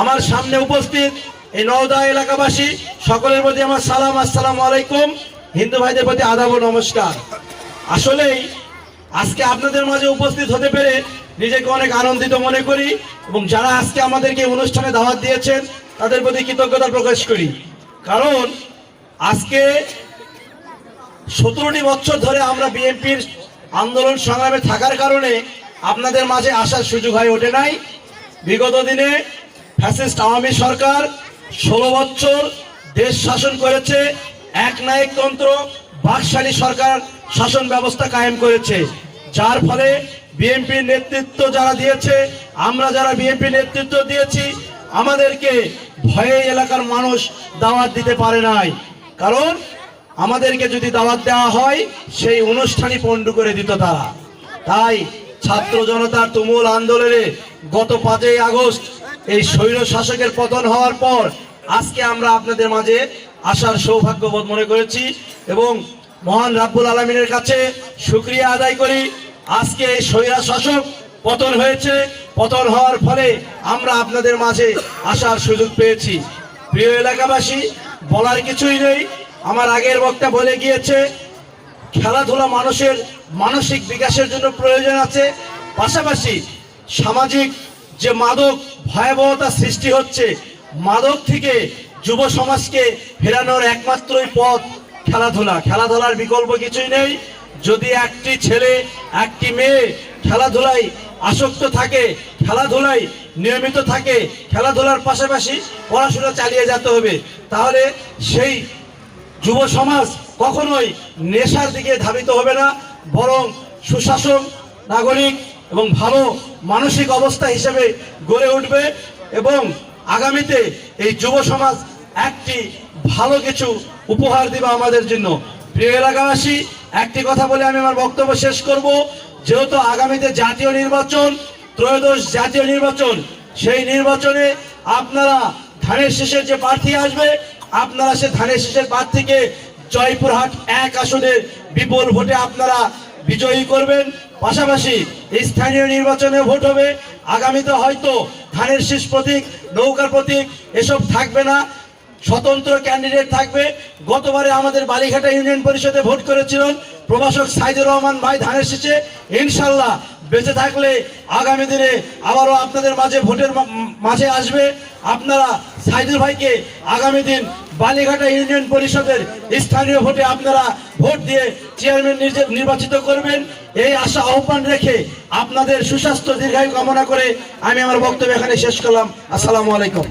আমার সামনে উপস্থিত এই নওদা এলাকাবাসী, সকলের প্রতি আমার সালাম, আসসালামু আলাইকুম। হিন্দু ভাইদের প্রতি আদাব নমস্কার। আসলেই আজকে আপনাদের মাঝে উপস্থিত হতে পেরে নিজেকে অনেক আনন্দিত মনে করি এবং যারা আজকে আমাদেরকে অনুষ্ঠানে দাওয়াত দিয়েছেন, তাদের প্রতি কৃতজ্ঞতা প্রকাশ করি। কারণ আজকে সতেরোটি বছর ধরে আমরা বিএনপির আন্দোলন সংগ্রামে থাকার কারণে আপনাদের মাঝে আসার সুযোগ হয়ে ওঠে নাই। বিগত দিনে ফ্যাসিস্ট আওয়ামী সরকার ষোলো বছর দেশ শাসন করেছে, এক নায়কতন্ত্র বাকশালী সরকার শাসন ব্যবস্থা কায়েম করেছে। যার ফলে বিএনপির নেতৃত্ব যারা দিয়েছে, আমরা যারা বিএনপি নেতৃত্ব দিয়েছি, আমাদেরকে ভয়ে এলাকার মানুষ দাওয়াত দিতে পারে নাই। কারণ আমাদেরকে যদি দাওয়াত দেওয়া হয়, সেই অনুষ্ঠানই পণ্ড করে দিত তারা। তাই ছাত্র জনতার তুমুল আন্দোলনে গত পাঁচই আগস্ট এই স্বৈর শাসকের পতন হওয়ার পর আজকে আমরা আপনাদের মাঝে আসার সৌভাগ্যবোধ মনে করেছি এবং মহান রাব্বুল আলমিনের কাছে শুক্রিয়া আদায় করি। আজকে এই স্বৈরা শাসক পতন হয়েছে। পতন হওয়ার ফলে আমরা আপনাদের মাঝে আসার সুযোগ পেয়েছি। প্রিয় এলাকাবাসী, বলার কিছুই নেই। আমার আগের বক্তা বলে গিয়েছে, খেলাধুলা মানুষের মানসিক বিকাশের জন্য প্রয়োজন আছে। পাশাপাশি সামাজিক যে মাদক ভয়াবহতা সৃষ্টি হচ্ছে মাদক থেকে যুব সমাজকে ফেরানোর একমাত্রই পথ খেলাধুলা। খেলাধুলার বিকল্প কিছুই নেই। যদি একটি ছেলে, একটি মেয়ে খেলাধুলায় আসক্ত থাকে, খেলাধুলায় নিয়মিত থাকে, খেলাধুলার পাশাপাশি পড়াশোনা চালিয়ে যেতে হবে, তাহলে সেই যুব সমাজ কখনোই নেশার দিকে ধাবিত হবে না, বরং সুশাসন, নাগরিক এবং ভালো মানসিক অবস্থা হিসেবে গড়ে উঠবে এবং আগামীতে এই যুব সমাজ একটি ভালো কিছু উপহার দিবে আমাদের জন্য। প্রিয় এলাকাবাসী, একটি কথা বলে আমি আমার বক্তব্য শেষ করব। যেহেতু আগামীতে জাতীয় নির্বাচন, ত্রয়োদশ জাতীয় নির্বাচন, সেই নির্বাচনে আপনারা ধানের শেষের যে প্রার্থী আসবে, আপনারা সে ধানের শেষের প্রার্থীকে জয়পুরহাট এক আসনের বিপুল ভোটে আপনারা বিজয়ী করবেন। পাশাপাশি স্থানীয় নির্বাচনে ভোট হবে। আগামীতে হয়তো ধানের শীষ প্রতীক, নৌকার প্রতীক, এসব থাকবে না। স্বতন্ত্র ক্যান্ডিডেট থাকবে। গতবারে আমাদের বালিঘাটা ইউনিয়ন পরিষদে ভোট করেছিলেন প্রভাষক সাইদুর রহমান ভাই ধানের শীষে। ইনশাল্লাহ বেঁচে থাকলে আগামী দিনে আবারও আপনাদের মাঝে ভোটের মাঝে আসবে। আপনারা সাইদুল ভাইকে আগামী দিন বালিঘাটা ইউনিয়ন পরিষদের স্থানীয় ভোটে আপনারা ভোট দিয়ে চেয়ারম্যান নির্বাচিত করবেন। এই আশা আহ্বান রেখে আপনাদের সুস্বাস্থ্য দীর্ঘায়ু কামনা করে আমি আমার বক্তব্য এখানে শেষ করলাম। আসসালামু আলাইকুম।